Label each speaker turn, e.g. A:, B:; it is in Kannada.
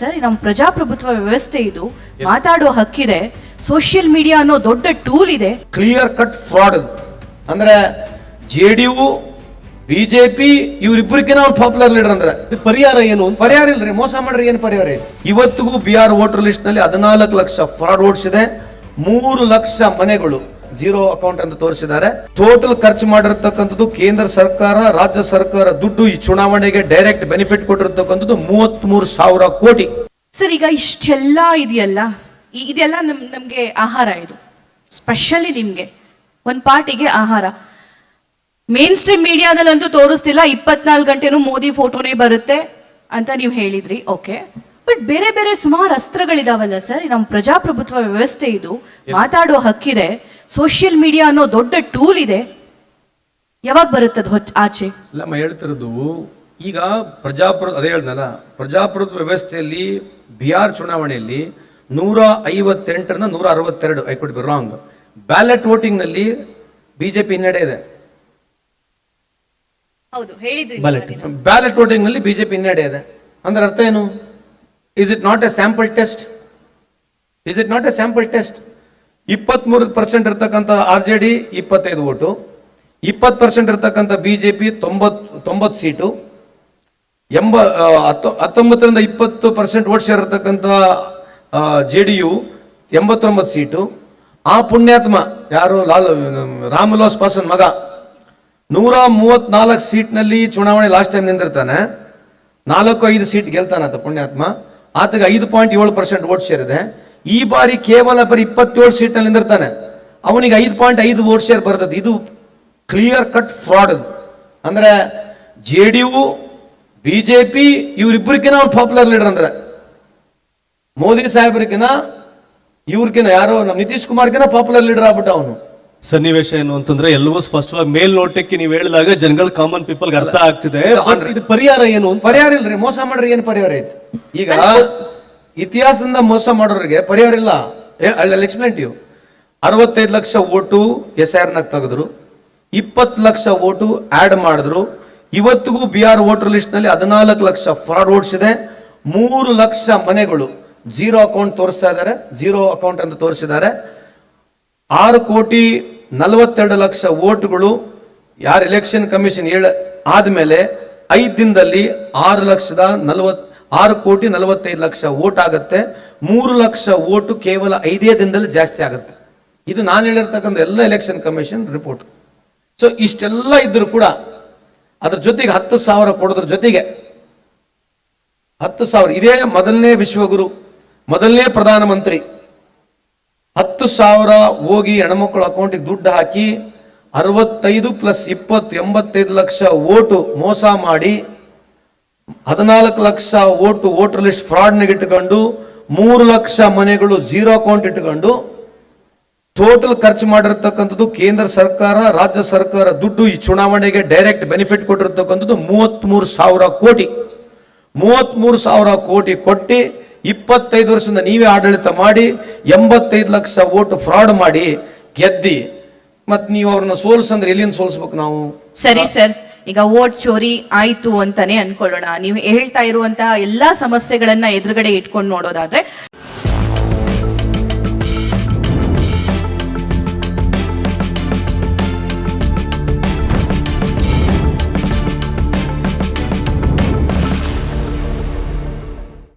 A: ಸರ್ ನಮ್ಮ ಪ್ರಜಾಪ್ರಭುತ್ವ ವ್ಯವಸ್ಥೆ ಇದು ಮಾತಾಡೋ ಹಕ್ಕಿದೆ ಸೋಷಿಯಲ್ ಮೀಡಿಯಾ ಅನ್ನೋ ದೊಡ್ಡ ಟೂಲ್ ಇದೆ.
B: ಕ್ಲಿಯರ್ ಕಟ್ ಫ್ರಾಡ್ ಅದು. ಅಂದ್ರೆ ಜೆ ಡಿ ಯು ಬಿಜೆಪಿ ಇವ್ರಿಬ್ಬರಿಗಿನ ಅವ್ನು ಪಾಪ್ಯುಲರ್ ಲೀಡರ್ ಅಂದ್ರೆ.
C: ಪರಿಹಾರ ಏನು
B: ಪರಿಹಾರ ಇಲ್ರಿ ಮೋಸ ಮಾಡ್ರಿ ಏನು ಪರಿಹಾರ ಇದೆ ಇವತ್ತಿಗೂ ಬಿ ಆರ್ ವೋಟರ್ ಲಿಸ್ಟ್ನಲ್ಲಿ ಹದಿನಾಲ್ಕು ಲಕ್ಷ ಫ್ರಾಡ್ ವೋಟ್ಸ್ ಇದೆ. ಮೂರು ಲಕ್ಷ ಮನೆಗಳು. ಜೀರೋ ಅಕೌಂಟ್ ಅಂತ ತೋರಿಸಿದ್ದಾರೆ. ಟೋಟಲ್ ಖರ್ಚು ಮಾಡಿರ್ತಕ್ಕಂಥದ್ದು ಕೇಂದ್ರ ಸರ್ಕಾರ, ರಾಜ್ಯ ಸರ್ಕಾರ ದುಡ್ಡು ಈ ಚುನಾವಣೆಗೆ ಡೈರೆಕ್ಟ್ ಬೆನಿಫಿಟ್ ಕೊಟ್ಟಿರತಕ್ಕಂಥದ್ದು ಮೂವತ್ತ್ ಸಾವಿರ ಕೋಟಿ.
A: ಸರ್, ಈಗ ಇಷ್ಟೆಲ್ಲ ಇದೆಯಲ್ಲ? ಇದೆಲ್ಲ ನಮ್ ನಮ್ಗೆ ಆಹಾರ ಇದು. ಸ್ಪೆಷಲಿ ನಿಮ್ಗೆ. ಒಂದ್ ಪಾರ್ಟಿಗೆ ಆಹಾರ. ಮೇನ್ ಸ್ಟ್ರೀಮ್ ಮೀಡಿಯಾದಲ್ಲಂತೂ ತೋರಿಸ್ತಿಲ್ಲ. ಇಪ್ಪತ್ನಾಲ್ಕು ಗಂಟೆನೂ ಮೋದಿ ಫೋಟೋನೇ ಬರುತ್ತೆ ಅಂತ ನೀವು ಹೇಳಿದ್ರಿ. ಓಕೆ ಬೇರೆ ಬೇರೆ ಸುಮಾರು ಅಸ್ತ್ರಗಳಿದಾವಲ್ಲ ಸರ್ ನಮ್ಮ ಪ್ರಜಾಪ್ರಭುತ್ವ ವ್ಯವಸ್ಥೆ ಇದು. ಮಾತಾಡೋ ಹಕ್ಕಿದೆ. ಸೋಷಿಯಲ್ ಮೀಡಿಯಾ ಅನ್ನೋ ದೊಡ್ಡ ಟೂಲ್ ಇದೆ. ಯಾವಾಗ ಬರುತ್ತದ ಹೊಚ್ಚ ಆಚೆ?
B: ಇಲ್ಲಮ್ಮ ಹೇಳ್ತಿರೋದು ಈಗ ಪ್ರಜಾಪ್ರ ಅದೇ ಹೇಳ್ದಲ್ಲ ಪ್ರಜಾಪ್ರಭುತ್ವ ವ್ಯವಸ್ಥೆಯಲ್ಲಿ ಬಿಹಾರ್ ಚುನಾವಣೆಯಲ್ಲಿ ನೂರ ಐವತ್ತೆಂಟರಿಂದ ನೂರ ಅರವತ್ತೆರಡು I could be wrong ballot ವೋಟಿಂಗ್ನಲ್ಲಿ BJP ಹಿನ್ನಡೆ ಇದೆ.
A: ಹೌದು ಹೇಳಿದ್ರಿ.
C: Ballot.
B: ಬ್ಯಾಲೆಟ್ ವೋಟಿಂಗ್ನಲ್ಲಿ ಬಿಜೆಪಿ ಹಿನ್ನಡೆ ಇದೆ. ಅಂದ್ರೆ ಅರ್ಥ ಏನು? Is it not a sample test is it not a sample test ಇಪ್ಪತ್ಮೂರು ಪರ್ಸೆಂಟ್ ಇರ್ತಕ್ಕಂಥ ಆರ್ ಜೆ ಡಿ ಇಪ್ಪತ್ತೈದು ಓಟು. ಇಪ್ಪತ್ತು ಪರ್ಸೆಂಟ್ ಇರ್ತಕ್ಕಂಥ ಜೆ ಪಿ ತೊಂಬತ್ತು ತೊಂಬತ್ತು ಸೀಟು. ಎಂಬ ಹತ್ತೊ- ಹತ್ತೊಂಬತ್ತರಿಂದ ಇಪ್ಪತ್ತು ಪರ್ಸೆಂಟ್ ಓಟ್ ಶೇರ್ ಇರ್ತಕ್ಕಂಥ ಜೆ ಡಿ ಯು ಎಂಬತ್ತೊಂಬತ್ತು ಸೀಟು. ಆ ಪುಣ್ಯಾತ್ಮ ಯಾರು? ಲಾಲ್ ರಾಮವಿಲಾಸ್ ಪಾಸನ್ ಮಗ. ನೂರ ಮೂವತ್ನಾಲ್ಕು ಸೀಟ್ನಲ್ಲಿ ಚುನಾವಣೆ ಲಾಸ್ಟ್ ಟೈಮ್ ನಿಂದಿರ್ತಾನೆ. ನಾಲ್ಕು ಐದು ಸೀಟ್ ಗೆಲ್ತಾನಂತ ಪುಣ್ಯಾತ್ಮ. ಆತಗೆ ಐದು ಪಾಯಿಂಟ್ ಏಳು ಪರ್ಸೆಂಟ್ ವೋಟ್ ಶೇರ್ ಇದೆ ಈ ಬಾರಿ ಕೇವಲ ಬರೀ ಇಪ್ಪತ್ತೇಳು ಸೀಟ್ನಲ್ಲಿ ನಿಂದಿರ್ತಾನೆ. ಅವನಿಗೆ ಐದು ಪಾಯಿಂಟ್ ಐದು ವೋಟ್ ಶೇರ್ ಬರ್ತದೆ. ಇದು ಕ್ಲಿಯರ್ ಕಟ್ ಫ್ರಾಡ್ ಅದು. ಅಂದ್ರೆ ಜೆ ಡಿ ಯು ಬಿಜೆಪಿ ಇವರಿಬ್ಬರಿಗಿನ ಅವ್ನು ಪಾಪ್ಯುಲರ್ ಲೀಡರ್ ಅಂದ್ರೆ. ಮೋದಿ ಸಾಹೇಬ್ರಿಗಿನ ಇವ್ರಿಗಿನ ಯಾರೋ ನಮ್ಮ ನಿತೀಶ್ ಕುಮಾರ್ಗಿನ ಪಾಪ್ಯುಲರ್ ಲೀಡರ್ ಆಗ್ಬಿಟ್ಟ ಅವನು.
C: ಸನ್ನಿವೇಶ ಏನು ಅಂತಂದ್ರೆ ಎಲ್ಲವೂ ಸ್ಪಷ್ಟವಾಗಿ ಮೇಲ್ನೋಟಕ್ಕೆ ನೀವು ಹೇಳಿದಾಗ ಜನಗಳ ಕಾಮನ್ ಪೀಪಲ್ ಅರ್ಥ ಆಗ್ತಿದೆ. ಇದು ಪರಿಹಾರ ಏನು ಅಂತ?
B: ಪರಿಹಾರ ಇಲ್ರಿ ಮೋಸ ಮಾಡ್ರಿ ಏನು ಪರಿಹಾರ ಐತಿ? ಈಗ ಇತಿಹಾಸದಿಂದ ಮೋಸ ಮಾಡೋರಿಗೆ ಪರಿಹಾರ ಇಲ್ಲ. ಎಕ್ಸ್ಪ್ಲೇನ್ ಯು ಅರವತ್ತೈದು ಲಕ್ಷ ಓಟು ಎಸ್ ಆರ್ ನಾಗ ತೆಗೆದ್ರು ಇಪ್ಪತ್ತು ಲಕ್ಷ ಓಟು ಆಡ್ ಮಾಡಿದ್ರು ಇವತ್ತಿಗೂ ಬಿ ಆರ್ ವೋಟರ್ ಲಿಸ್ಟ್ನಲ್ಲಿ ಹದಿನಾಲ್ಕು ಲಕ್ಷ ಫ್ರಾಡ್ ವೋಟ್ಸ್ ಇದೆ ಮೂರು ಲಕ್ಷ ಮನೆಗಳು ಜೀರೋ ಅಕೌಂಟ್ ತೋರಿಸ್ತಾ ಇದ್ದಾರೆ ಜೀರೋ ಅಕೌಂಟ್ ಅಂತ ತೋರಿಸಿದ್ದಾರೆ. ಆರು ಕೋಟಿ ನಲವತ್ತೆರಡು ಲಕ್ಷ ಓಟ್ಗಳು ಯಾರು ಎಲೆಕ್ಷನ್ ಕಮಿಷನ್ ಹೇಳ ಆದಮೇಲೆ ಐದು ದಿನದಲ್ಲಿ ಆರು ಲಕ್ಷದ ನಲವತ್, ಆರು ಕೋಟಿ ನಲವತ್ತೈದು ಲಕ್ಷ ಓಟ್ ಆಗುತ್ತೆ. ಮೂರು ಲಕ್ಷ ಓಟು ಕೇವಲ ಐದೇ ದಿನದಲ್ಲಿ ಜಾಸ್ತಿ ಆಗುತ್ತೆ. ಇದು ನಾನು ಹೇಳಿರ್ತಕ್ಕಂಥ ಎಲ್ಲ ಎಲೆಕ್ಷನ್ ಕಮಿಷನ್ ರಿಪೋರ್ಟ್ ಸೊ ಇಷ್ಟೆಲ್ಲ ಇದ್ರೂ ಕೂಡ ಅದ್ರ ಜೊತೆಗೆ ಹತ್ತು ಸಾವಿರ ಕೊಡೋದ್ರ ಜೊತೆಗೆ ಹತ್ತು ಸಾವಿರ. ಇದೇ ಮೊದಲನೇ ವಿಶ್ವಗುರು, ಮೊದಲನೇ ಪ್ರಧಾನಮಂತ್ರಿ ಹತ್ತು ಸಾವಿರ ಹೋಗಿ ಹೆಣ್ಮಕ್ಳ ಅಕೌಂಟಿಗೆ ದುಡ್ಡು ಹಾಕಿ ಅರವತ್ತೈದು ಪ್ಲಸ್ ಇಪ್ಪತ್ತು, ಎಂಬತ್ತೈದು ಲಕ್ಷ ಓಟು ಮೋಸ ಮಾಡಿ, ಹದಿನಾಲ್ಕು ಲಕ್ಷ ಓಟು ವೋಟರ್ ಲಿಸ್ಟ್ ಫ್ರಾಡ್ನಾಗ ಇಟ್ಕೊಂಡು, ಮೂರು ಲಕ್ಷ ಮನೆಗಳು ಜೀರೋ ಅಕೌಂಟ್ ಇಟ್ಕೊಂಡು, ಟೋಟಲ್ ಖರ್ಚು ಮಾಡಿರ್ತಕ್ಕಂಥದ್ದು ಕೇಂದ್ರ ಸರ್ಕಾರ, ರಾಜ್ಯ ಸರ್ಕಾರ ದುಡ್ಡು ಈ ಚುನಾವಣೆಗೆ ಡೈರೆಕ್ಟ್ ಬೆನಿಫಿಟ್ ಕೊಟ್ಟಿರ್ತಕ್ಕಂಥದ್ದು ಮೂವತ್ತ್ಮೂರು ಸಾವಿರ ಕೋಟಿ. ಮೂವತ್ತ್ಮೂರು ಸಾವಿರ ಕೋಟಿ ಕೊಟ್ಟು ಇಪ್ಪತ್ತೈದು ವರ್ಷದಿಂದ ನೀವೇ ಆಡಳಿತ ಮಾಡಿ, ಎಂಬತ್ತೈದು ಲಕ್ಷ ಓಟು ಫ್ರಾಡ್ ಮಾಡಿ ಗೆದ್ದಿ. ಮತ್ ನೀವು ಅವ್ರನ್ನ ಸೋಲ್ಸಂದ್ರೆ ಎಲ್ಲಿಂದ ಸೋಲ್ಸ್ಬೇಕು ನಾವು?
A: ಸರಿ ಸರ್, ಈಗ ವೋಟ್ ಚೋರಿ ಆಯ್ತು ಅಂತಾನೆ ಅನ್ಕೊಳ್ಳೋಣ. ನೀವು ಹೇಳ್ತಾ ಇರುವಂತಹ ಎಲ್ಲಾ ಸಮಸ್ಯೆಗಳನ್ನ ಎದುರುಗಡೆ ಇಟ್ಕೊಂಡು ನೋಡೋದಾದ್ರೆ